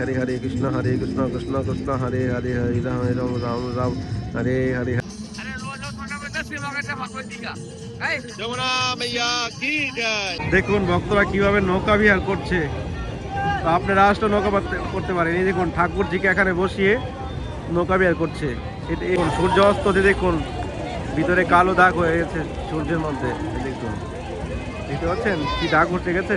হরে হরে কৃষ্ণ হরে কৃষ্ণ কৃষ্ণ কৃষ্ণ হরে হরে হরে রাম রাম রাম রাম হরে হরে দেখুন ভক্তরা কীভাবে নৌকা বিহার করছে। তো আপনারা আসলে নৌকা করতে পারেন। এই দেখুন ঠাকুরজিকে এখানে বসিয়ে নৌকা বিহার করছে। সূর্য অস্ততে দেখুন ভিতরে কালো দাগ হয়ে গেছে সূর্যের মধ্যে। এই দেখুন। দেখতে পাচ্ছেন? কি দাগ উঠে গেছে?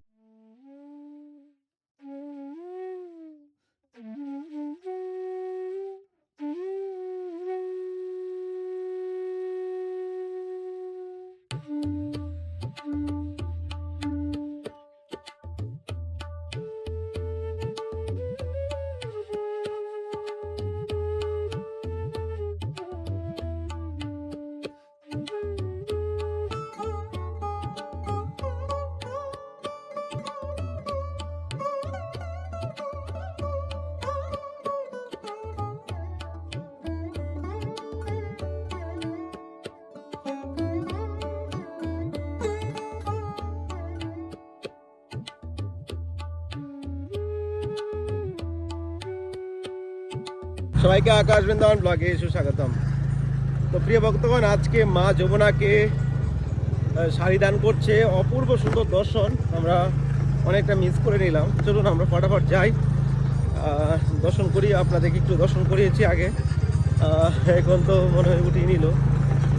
সবাইকে আকাশ বৃন্দাবন ব্লগে সুস্বাগতম। তো প্রিয় ভক্তগণ, আজকে মা যমুনাকে শাড়ি দান করছে। অপূর্ব সুন্দর দর্শন আমরা অনেকটা মিস করে নিলাম। চলুন আমরা ফটাফট যাই। দর্শন করি, আপনাদেরকে একটু দর্শন করিয়েছি আগে। এখন তো মনে হয় উঠিয়ে নিল।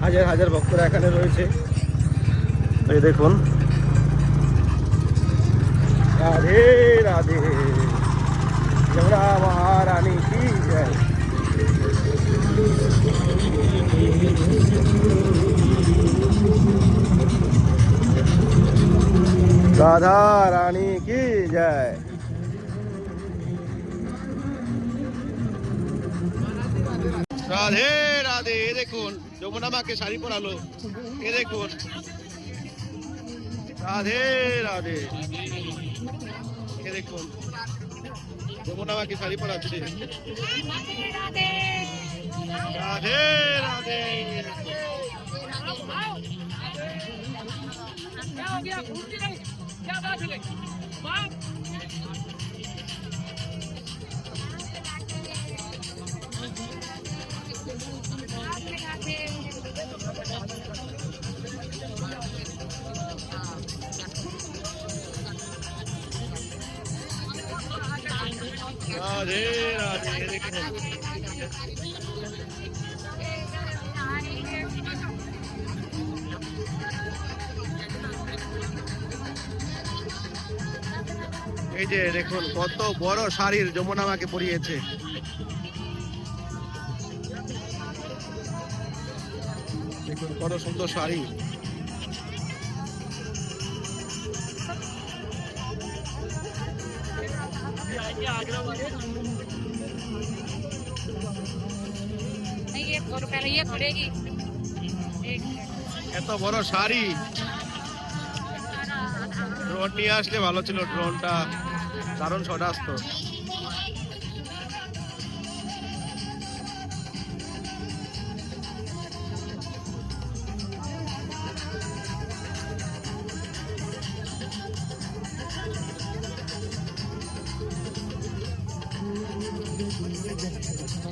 হাজার হাজার ভক্তরা এখানে রয়েছে। এই দেখুন। রাধে রাধে। যমুনা মহারানী, কি জয়। রাধা রানী কি জয় রাধে রাধে এ দেখুন যমুনা মাকে শাড়ি পরালো এ দেখুন রাধে রাধে এ দেখুন যমুনা মাকে শাড়ি পরাচ্ছে রাধে রাধে রাধে রাধে Radhe. এই যে দেখুন কত বড় শাড়ির যমুনা আমাকে পরিয়েছে। দেখুন কত সুন্দর শাড়ি। এত বড় শাড়ি। ড্রোন নিয়ে আসলে ভালো ছিল ড্রোনটা দারুণ শট আসতো।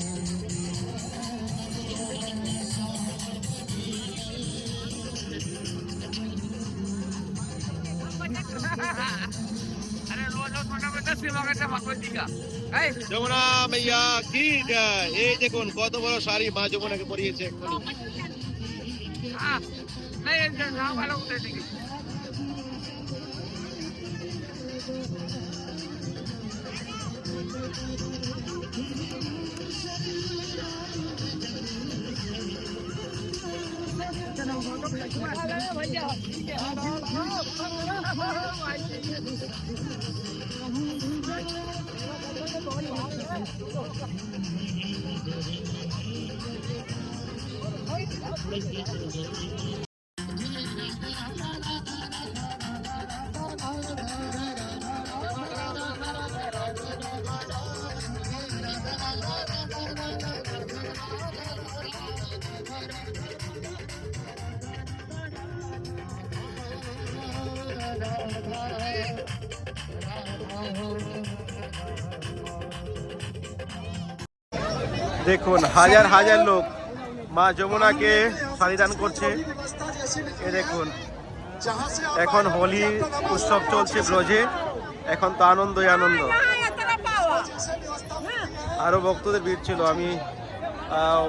अरे যমুনা মাইয়া কি এই দেখুন কত বড় শাড়ি মা যমুনাকে পরিয়েছে এক্ষুনি। দেখুন, হাজার হাজার লোক মা যমুনাকে শাড়ি দান করছে। এ দেখুন, এখন হোলি উৎসব চলছে ব্রজে, এখন তো আনন্দই আনন্দ। আরও ভক্তদের ভিড় ছিল, আমি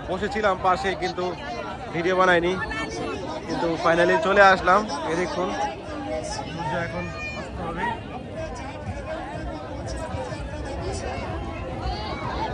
বসেছিলাম পাশে, কিন্তু ভিডিও বানাইনি। কিন্তু ফাইনালি চলে আসলাম, এ দেখুন। এখন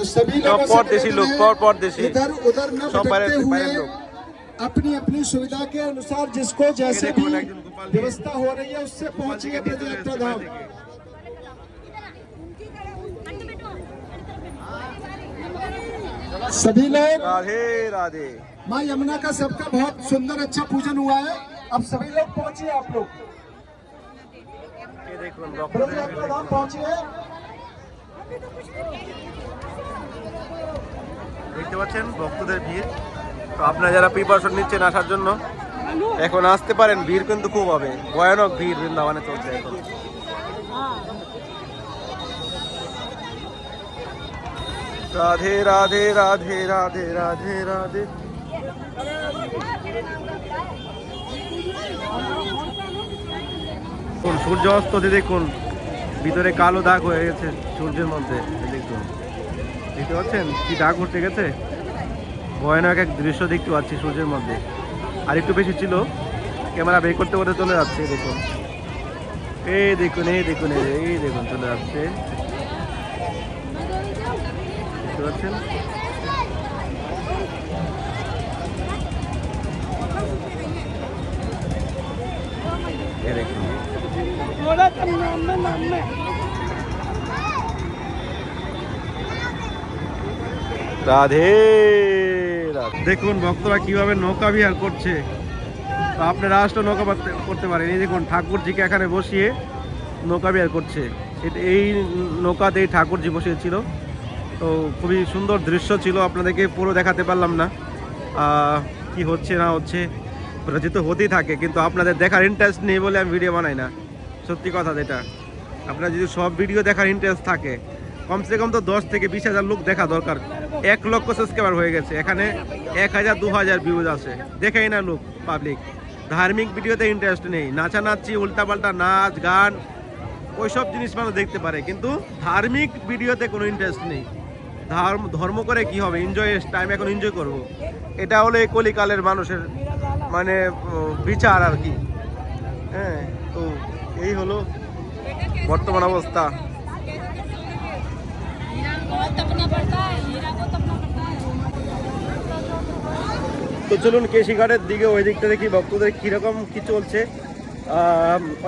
तो सभी लोगों से लोग, निवेदन है, पर- परदेशी। इधर उधर न भटकते हुए अपनी अपनी सुविधा के अनुसार जिसको जैसे भी व्यवस्था हो रही है उससे पहुंचिए यात्रा धाम सभी लोग राधे राधे। माँ यमुना का सबका बहुत सुंदर अच्छा पूजन हुआ है। अब सभी लोग पहुंचिए आप लोग। এ দেখতে পাচ্ছেন, ভক্তদের ভিড়। তো আপনারা যারা প্রিপারেশন নিচ্ছেন আসার জন্য, এখন আসতে পারেন, ভিড় কিন্তু খুব হবে। ভয়ানক ভিড় বৃন্দাবনে চলছে এখন। রাধে রাধে রাধে রাধে রাধে রাধে। সূর্য অস্ততে দেখুন। ভিতরে কালো দাগ হয়ে গেছে সূর্যের মধ্যে। দেখতে পাচ্ছেন? কি দাগ উঠে গেছে? ভয়ানক এক দৃশ্য দেখতে পাচ্ছি সূর্যের মধ্যে। আর একটু বেশি ছিল, ক্যামেরা বের করতে করতে চলে যাচ্ছে, দেখুন। এই দেখুন এই দেখুন এই দেখুন চলে যাচ্ছে। দেখতে পাচ্ছেন? দেখুন। রাধে। দেখুন, ভক্তরা কীভাবে নৌকা বিহার করছে। তো আপনারা আসলে নৌকা করতে পারেন। এই দেখুন, ঠাকুরজিকে এখানে বসিয়ে নৌকা বিহার করছে। এই নৌকাতেই ঠাকুরজি বসিয়েছিল। তো খুবই সুন্দর দৃশ্য ছিল, আপনাদেরকে পুরো দেখাতে পারলাম না। কি হচ্ছে, না হচ্ছে, রচিত হতেই থাকে, কিন্তু আপনাদের দেখার ইন্টারেস্ট নেই বলে আমি ভিডিও বানাই না। সত্যি কথা যেটা। আপনার যদি সব ভিডিও দেখার ইন্টারেস্ট থাকে, কমসে কম তো দশ থেকে বিশ হাজার লোক দেখা দরকার। এক লক্ষ সাবস্ক্রাইবার হয়ে গেছে। এখানে এক হাজার, দু হাজার ভিউজ আছে। দেখেই না লোক পাবলিক ধার্মিক ভিডিওতে ইন্টারেস্ট নেই। নাচানাচি, উল্টাপাল্টা নাচ, গান, ওইসব জিনিস মানুষ দেখতে পারে। কিন্তু ধার্মিক ভিডিওতে কোনো ইন্টারেস্ট নেই। ধর্ম ধর্ম করে কি হবে? এনজয় টাইম এখন এনজয় করব। এটা হলো এই কলিকালের মানুষের মানে বিচার আর কি। হ্যাঁ তো এই হলো বর্তমান অবস্থা। তো চলুন কেশিঘাটের দিকে, ওই দিকটা দেখি ভক্তদের কীরকম কী চলছে।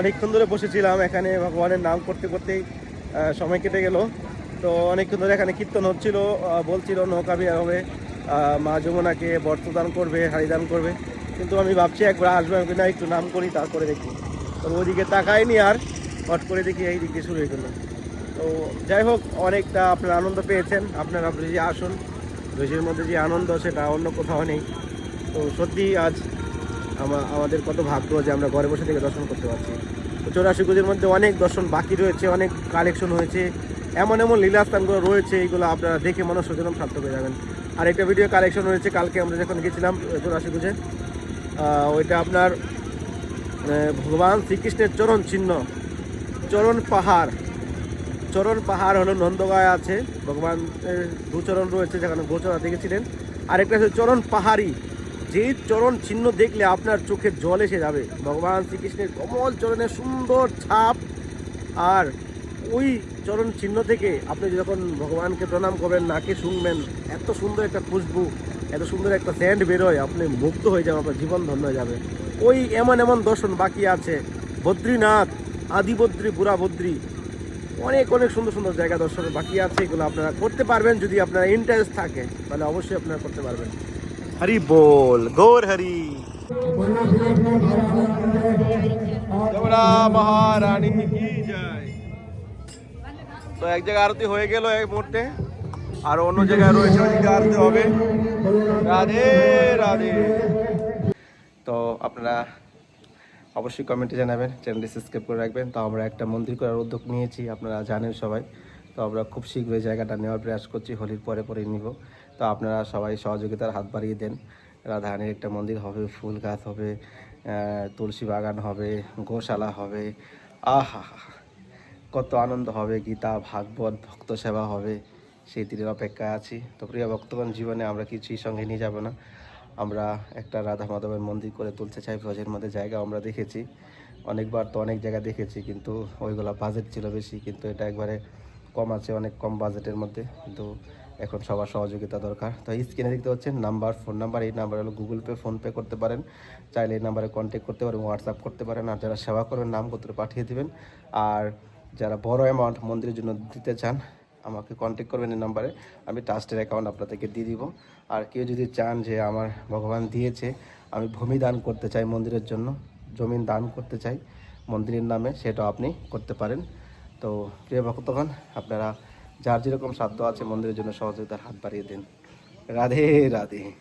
অনেকক্ষণ ধরে বসেছিলাম এখানে ভগবানের নাম করতে করতেই সময় কেটে গেল। তো অনেকক্ষণ ধরে এখানে কীর্তন হচ্ছিল বলছিল নৌকা বিহার হবে মা যমুনাকে বর্তদান করবে, হারিদান করবে। কিন্তু আমি ভাবছি একবার আসব, আমি না একটু নাম করি, তারপরে দেখি। তো ওইদিকে তাকাইনি আর হট করে দেখি এই দিকে শুরু হয়ে গেলো। তো যাই হোক, অনেকটা আপনারা আনন্দ পেয়েছেন। আপনারা ব্রিজে আসুন, ব্রিজের মধ্যে যে আনন্দ, সেটা অন্য কোথাও নেই। তো সত্যি আজ আমা- আমাদের কত ভাগ্য যে আমরা ঘরে বসে থেকে দর্শন করতে পারছি। তো চৌরাশি পুজোর মধ্যে অনেক দর্শন বাকি রয়েছে, অনেক কালেকশন হয়েছে। এমন এমন লীলাস্থানগুলো রয়েছে, এইগুলো আপনারা দেখে মনে সচেতন সার্থক হয়ে যাবেন। আর একটা ভিডিও কালেকশন হয়েছে কালকে আমরা যখন গেছিলাম চৌরাশি পুজো ওইটা আপনার ভগবান শ্রীকৃষ্ণের চরণ চিহ্ন, চরণ পাহাড়। চরণ পাহাড় হলো নন্দগায় আছে, ভগবানের দু চরণ রয়েছে যেখানে গোচরা দেখেছিলেন আরেকটা হচ্ছে চরণ পাহাড়ি। যেই চরণ চিহ্ন দেখলে আপনার চোখে জল এসে যাবে। ভগবান শ্রীকৃষ্ণের কমল চরণের সুন্দর ছাপ। আর ওই চরণ চিহ্ন থেকে আপনি যখন ভগবানকে প্রণাম করবেন, নাকে শুনবেন, এত সুন্দর একটা খুশবু, এত সুন্দর একটা স্যান্ড বেরোয়, আপনি মুগ্ধ হয়ে যাবেন, আপনার জীবন ধন্য হয়ে যাবে। ওই এমন এমন দর্শন বাকি আছে। বদ্রীনাথ আদি বদ্রী বুড়া বদ্রী অনেক অনেক সুন্দর সুন্দর জায়গা দর্শনের বাকি আছে। এগুলো আপনারা করতে পারবেন যদি আপনার ইন্টারেস্ট থাকে। তাহলে অবশ্যই আপনারা করতে পারবেন। বল গৌর হরি যমুনা মহারানী কি জয় তো এক জায়গায় আরতি হয়ে গেল এই মুহূর্তে আর অন্য জায়গায় রয়েছে ওইদিকে আরতি হবে রাধে রাধে তো আপনারা অবশ্যই কমেন্টে জানাবেন চ্যানেলটি সাবস্ক্রাইব করে রাখবেন। তো আমরা একটা মন্দির করার উদ্যোগ নিয়েছি, আপনারা জানেন সবাই। তো আমরা খুব শীঘ্রই জায়গাটা নেওয়ার প্রয়াস করছি, হোলির পরে পরে নিব। তো আপনারা সবাই সহযোগিতার হাত বাড়িয়ে দেন। রাধারানীর একটা মন্দির হবে, ফুল গাছ হবে তুলসী বাগান হবে, গোশালা হবে। আহা, কত আনন্দ হবে, গীতা, ভাগবত, ভক্ত সেবা হবে, সেই দিনের অপেক্ষায় আছি। তো প্রিয় ভক্তগণ, জীবনে আমরা কিছুই সঙ্গে নিয়ে যাব না। আমরা একটা রাধা মাধবের মন্দির করে তুলতে চাই ব্রজের মধ্যে জায়গা আমরা দেখেছি। অনেকবার তো অনেক জায়গা দেখেছি, কিন্তু ওইগুলো বাজেট ছিল বেশি, কিন্তু এটা একবারে কম আছে, অনেক কম বাজেটের মধ্যে। কিন্তু এখন সবার সহযোগিতা দরকার। তো স্ক্রিনে দেখতে পাচ্ছেন নাম্বার ফোন নাম্বার এই নাম্বার হলো গুগল পে ফোনপে করতে পারেন। চাইলে এই নাম্বারে কন্ট্যাক্ট করতে পারেন হোয়াটসঅ্যাপ করতে পারেন, আর যারা সেবা করবেন নাম করতে পাঠিয়ে দেবেন। আর যারা বড় অ্যামাউন্ট মন্দিরের জন্য দিতে চান, আমাকে কন্ট্যাক্ট করবেন এই নাম্বারে আমি ট্রাস্টের অ্যাকাউন্ট আপনাদেরকে দিয়ে দিব। আর কেউ যদি চান যে আমার ভগবান দিয়েছে, আমি ভূমি দান করতে চাই মন্দিরের জন্য, জমিন দান করতে চাই মন্দিরের নামে, সেটাও আপনি করতে পারেন। তো প্রিয় ভক্তগণ, আপনারা যার যেরকম সাধ্য আছে মন্দিরের জন্য সহযোগিতার হাত বাড়িয়ে দিন। রাধে রাধে।